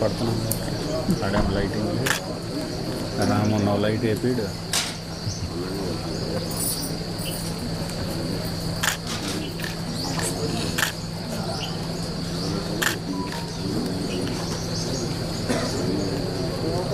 పడుతున్నాం అడే lighting Ramanna light వేపిడు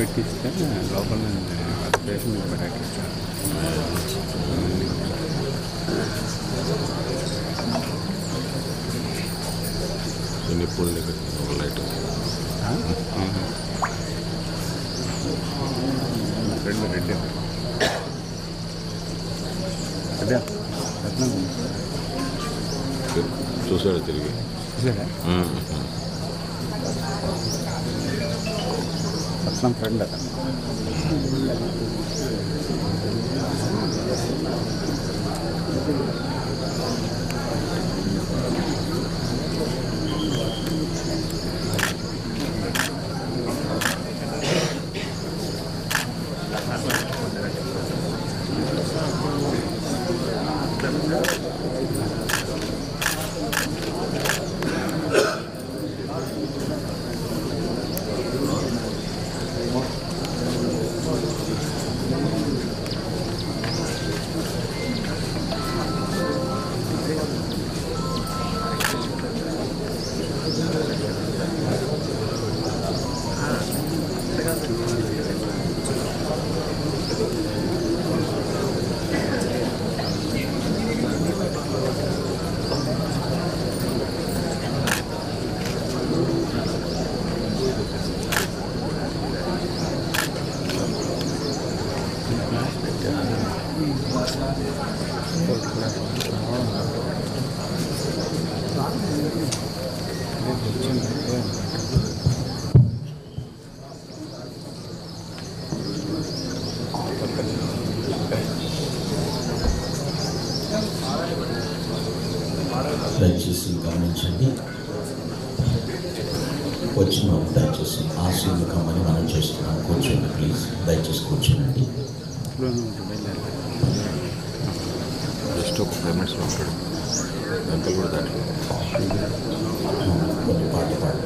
పెట్టిస్తే లోపల పెట్టిస్తాను నిప్పులు దగ్గర ఒక లైట్ రెండు రెడ్డి అదే చూసాడు తిరిగి. చూసారా ఉమ్. ఫ్రెండ్ అతను 그렇구나. దయచేసి గమనించండి. వచ్చిన వారు దయచేసి ఆశీర్లు కమ్మని మనం చేస్తున్నాం. కూర్చోండి ప్లీజ్ దయచేసి కూర్చోండి. జస్ట్ ఒక ఫైవ్ మినిట్స్లో ఉంటాడు కూడా దాంట్లో కొన్ని పాటలు పాడు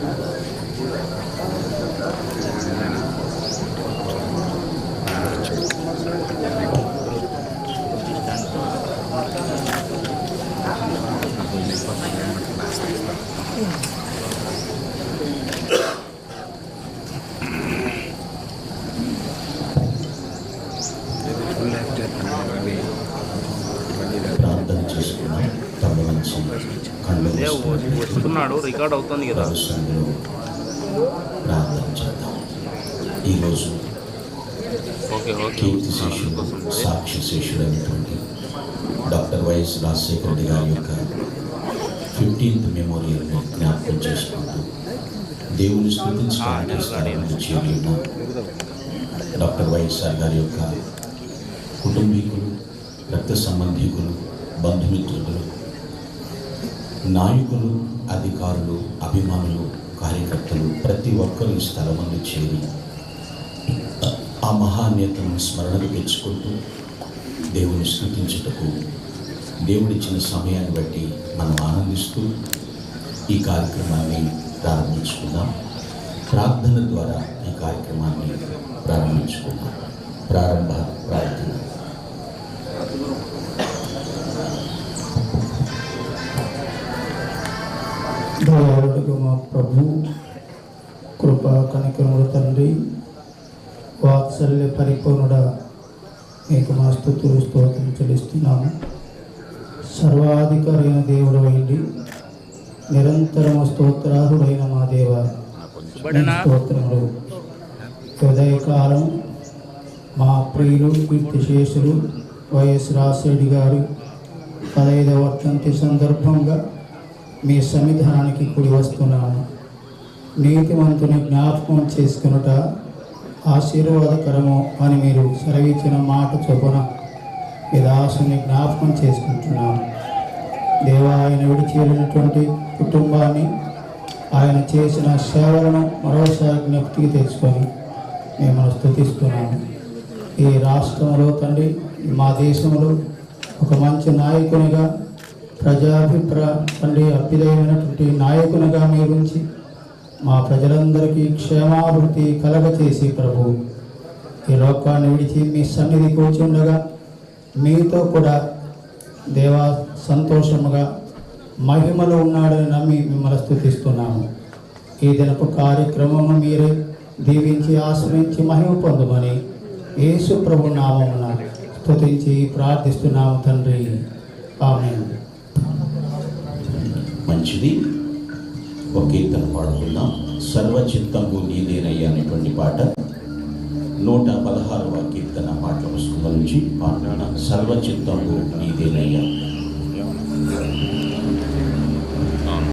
ప్రార్థన చేసుకున్నాం తమ నుంచి వస్తున్నాడు రికార్డ్ అవుతుంది కదా. ఈరోజు ఓకే. ఓకే సాక్షి శేషుడు అనేటువంటి డాక్టర్ వైఎస్ రాజశేఖర రెడ్డి గారి యొక్క ఫిఫ్టీన్త్ మెమోరియల్ని జ్ఞాపకం చేసుకుంటూ దేవుని స్థుతించడానికి డాక్టర్ వైఎస్ఆర్ గారి యొక్క కుటుంబీకులు రక్త సంబంధీకులు బంధుమిత్రులు నాయకులు అధికారులు అభిమానులు కార్యకర్తలు ప్రతి ఒక్కరు ఈ స్థలమందు చేరి ఆ మహానేతలను స్మరణకు తెచ్చుకుంటూ దేవుని స్థుతించుటకు దేవుడిచ్చిన సమయాన్ని బట్టి మనం ఆనందిస్తూ ఈ కార్యక్రమాన్ని ప్రారంభించుకుందాం. ప్రార్థన ద్వారా ఈ కార్యక్రమాన్ని ప్రారంభించుకుందాం. ప్రారంభ ప్రార్థన. మా ప్రభు కృపా కనికరముడు తండ్రి వాత్సల్య పరిపూర్ణుడ మీకు మా స్థుతులు స్తోత్రం చెల్లిస్తున్నాము. సర్వాధికారైన దేవుడు అయింది నిరంతరము స్తోత్రారుడైన మా దేవ స్తోత్రములు. ఉదయకాలం మా ప్రియులు కీర్తిశేషులు వైఎస్ రాజశేఖరి గారు పదహైదవ వర్తంతి సందర్భంగా మీ సన్నిధానానికి కూడి వస్తున్నాము నీతివంతుని జ్ఞాపకం చేసుకునుట ఆశీర్వాదకరము అని మీరు సెలవిచ్చిన మాట చొప్పున మీ దాసుని జ్ఞాపకం చేసుకుంటున్నాము దేవా ఆయన విడిచి వెళ్ళినటువంటి కుటుంబాన్ని ఆయన చేసిన సేవలను మరోసారి జ్ఞప్తికి తెచ్చుకొని మేము స్థుతిస్తున్నాము ఈ రాష్ట్రంలో తండ్రి మా దేశంలో ఒక మంచి నాయకునిగా ప్రజాభిప్ర తండ్రి అభ్యుదయమైనటువంటి నాయకునిగా మీరుంచి మా ప్రజలందరికీ క్షేమాభివృద్ధి కలగచేసి ప్రభు ఈ లోకాన్ని విడిచి మీ సన్నిధి కూర్చుండగా మీతో కూడా దేవా సంతోషముగా మహిమలో ఉన్నాడని నమ్మి మిమ్మల్ని స్థుతిస్తున్నాము. ఈ దినపు కార్యక్రమము మీరే దీవించి ఆశ్రయించి మహిమ పొందమని యేసు ప్రభు నామమున స్థుతించి ప్రార్థిస్తున్నాము తండ్రి. ఆమె మంచిది. ఒక కీర్తన పాడుకుందాం. సర్వచిత్తంకు నీదేనయ్యా అనేటువంటి పాట. నూట పదహారవ కీర్తన పాటల పుస్తకం నుంచి పాడుకున్న సర్వచిత్తంకు నీదేనయ్యా.